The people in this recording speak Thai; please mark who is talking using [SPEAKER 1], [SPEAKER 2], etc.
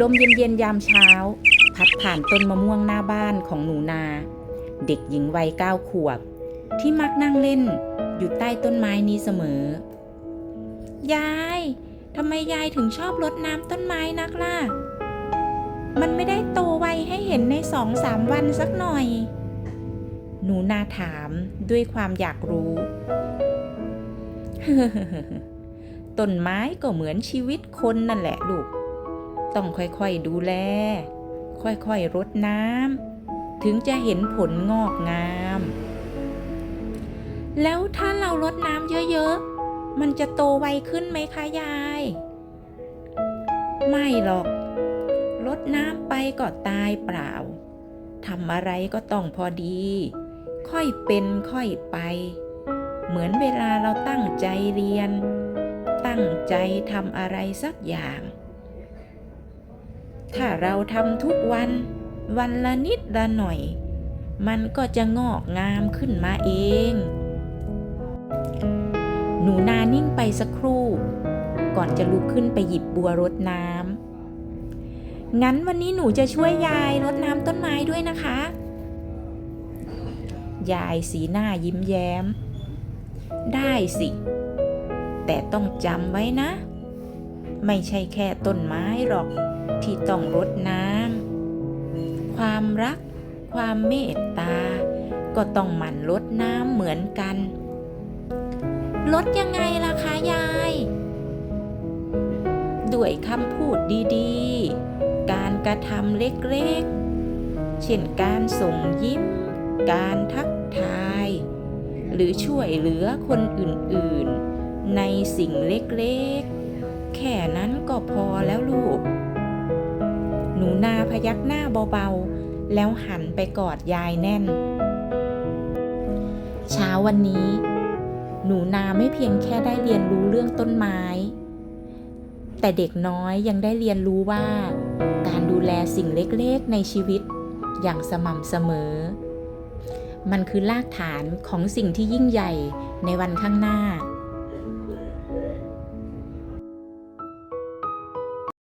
[SPEAKER 1] ลมเย็นๆยามเช้า พัดผ่านต้นมะม่วงหน้าบ้านของหนูนา เด็กหญิงวัยเก้าขวบ ที่มักนั่งเล่นอยู่ใต้ต้นไม้นี้เสมอ ยายทำไมยายถึงชอบรดน้ำต้นไม้นักล่ะ มันไม่ได้โตไวให้เห็นในสองสามวันสักหน่อย หนูนาถามด้วยความอยากรู้ ต้นไม้ก็เหมือนชีวิตคนนั่นแหละลูก ต้องค่อยๆดูแล ค่อยๆรดน้ำ ถึงจะเห็นผลงอกงาม แล้วถ้าเรารดน้ำเยอะๆ มันจะโตไวขึ้นไหมคะยาย ไม่หรอก รดน้ำไปก็ตายเปล่าทำอะไรก็ต้องพอดี ค่อยเป็นค่อยไป เหมือนเวลาเราตั้งใจเรียน ตั้งใจทำอะไรสักอย่าง ถ้าเราทำทุกวันวันละนิดละหน่อย มันก็จะงอกงามขึ้นมาเอง หนูนานิ่งไปสักครู่ ก่อนจะลุกขึ้นไปหยิบบัวรดน้ำงั้นวันนี้หนูจะช่วยยายรดน้ำต้นไม้ด้วยนะคะ ยายสีหน้ายิ้มแย้ม ได้สิ แต่ต้องจำไว้นะ ไม่ใช่แค่ต้นไม้หรอกที่ต้องรดน้ำความรัก ความเมตตา ก็ต้องหมั่นรดน้ำเหมือนกันลดยังไงล่ะคะยาย ด้วยคำพูดดีๆ การกระทำเล็กๆ เช่นการส่งยิ้ม การทัก หรือช่วยเหลือคนอื่นๆ ในสิ่งเล็กๆ แค่นั้นก็พอแล้วลูก หนูนาพยักหน้าเบาๆ แล้วหันไปกอดยายแน่น เช้าวันนี้ หนูนาไม่เพียงแค่ได้เรียนรู้เรื่องต้นไม้ แต่เด็กน้อยยังได้เรียนรู้ว่า การดูแลสิ่งเล็กๆในชีวิตอย่างสม่ำเสมอ มันคือรากฐานของสิ่งที่ยิ่งใหญ่ในวันข้างหน้า